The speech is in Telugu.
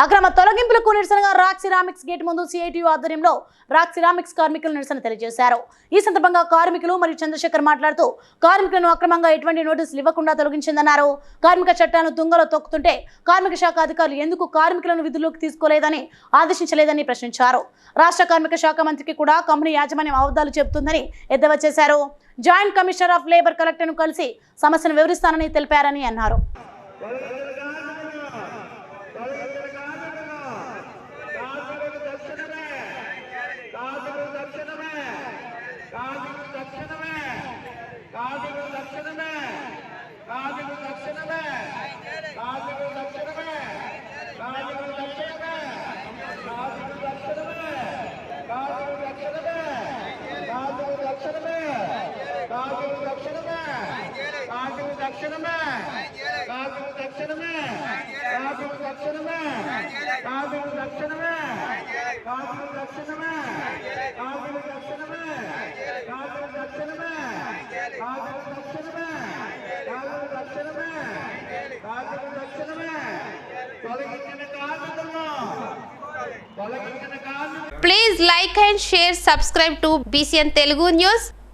అక్రమ తొలగింపులకు నిరసనగా రాక్ సిరామిక్స్ గేట్ ముందు సిఐటియు ఆధ్వర్యంలో రాక్ సిరామిక్స్ కార్మికులు నిరసన తెలియజేశారు. ఈ సందర్భంగా కార్మికులు మరియు చంద్రశేఖర్ మాట్లాడుతూ కార్మికులను అక్రమంగా ఎటువంటి నోటీసులు ఇవ్వకుండా తొలగించిందన్నారు. కార్మిక చట్టాలను తుంగలో తొక్కుతుంటే కార్మిక శాఖ అధికారులు ఎందుకు కార్మికులను విధుల్లోకి తీసుకోలేదని ఆదేశించలేదని ప్రశ్నించారు. రాష్ట్ర కార్మిక శాఖ మంత్రికి కూడా కంపెనీ యాజమాన్యం అబద్ధాలు చెబుతుందని ఎద్దవ చేశారు. జాయింట్ కమిషనర్ ఆఫ్ లేబర్ కలెక్టర్ను కలిసి సమస్యను వివరిస్తానని తెలిపారని అన్నారు. కాదులు దక్షిణమే కాదులు దక్షిణమే కాదులు దక్షిణమే కాదులు దక్షిణమే కాదులు దక్షిణమే కాదులు దక్షిణమే కాదులు దక్షిణమే కాదులు దక్షిణమే కాదులు దక్షిణమే కాదులు దక్షిణమే తొలగించిన కాదులను తొలగించిన కాదు Please like and share, subscribe to BCN Telugu News.